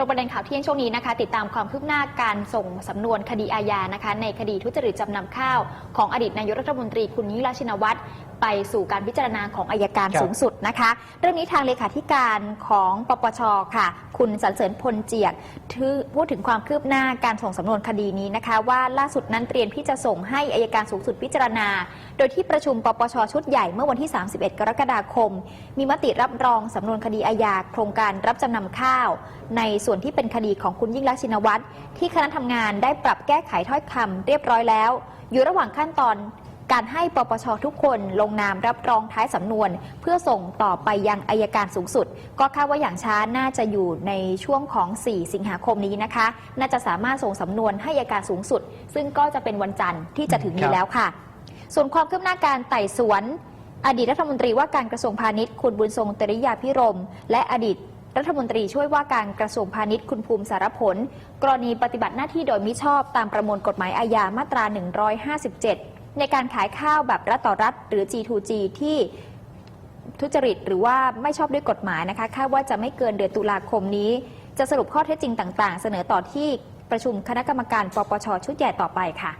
รงประเด็นข่าวเที่ยงช่วงนี้นะคะ ติดตามความคืบหน้าการส่งสำนวนคดีอาญานะคะ ในคดีทุจริตจำนำข้าวของอดีตนายกรัฐมนตรีคุณยิ่งรักษณ์ชินวัตร ไปสู่การพิจารณาของอายการครับ สูงสุดนะคะ เรื่องนี้ทางเลขาธิการของปปชค่ะ คุณสรรเสริญพลเจียกทื่อพูดถึงความคืบหน้าการส่งสำนวนคดีนี้นะคะ ว่าล่าสุดนั้นเตรียมที่จะส่งให้อายการสูงสุดพิจารณา โดยที่ประชุมปปชชุดใหญ่เมื่อวันที่ 31 กรกฎาคม มีมติรับรองสำนวนคดีอาญาโครงการรับจำนำข้าว ในส่วนที่เป็นคดีของคุณยิ่งรักษณ์ชินวัตรที่คณะทำงานได้ปรับแก้ไขถ้อยคำเรียบร้อยแล้ว อยู่ระหว่างขั้นตอน การให้ปปชทุกคนลงนามรับรองท้ายสำนวน เพื่อส่งต่อไปยังอายการสูงสุด ก็คาดว่าอย่างช้าน่าจะอยู่ในช่วงของ 4 สิงหาคมนี้นะคะ น่าจะสามารถส่งสำนวนให้อายการสูงสุด ซึ่งก็จะเป็นวันจันทร์ที่จะถึงนี้แล้วค่ะ ส่วนความคืบหน้าการไต่สวน อดีตรัฐมนตรีว่าการกระทรวงพาณิชย์คุณบุญทรงตริยาพิรม และอดีตรัฐมนตรีช่วยว่าการกระทรวงพาณิชย์คุณภูมิสารผล กรณีปฏิบัติหน้าที่โดยมิชอบตามประมวลกฎหมายอาญามาตรา 157 ในการขายข้าวแบบรัฐต่อรัฐหรือ G2G ที่ทุจริตหรือว่าไม่ชอบด้วยกฎหมายนะคะคาดว่าจะไม่เกินเดือนตุลาคมนี้ จะสรุปข้อเท็จจริงต่าง ๆ เสนอต่อที่ประชุมคณะกรรมการปปชชุดใหญ่ต่อไปค่ะ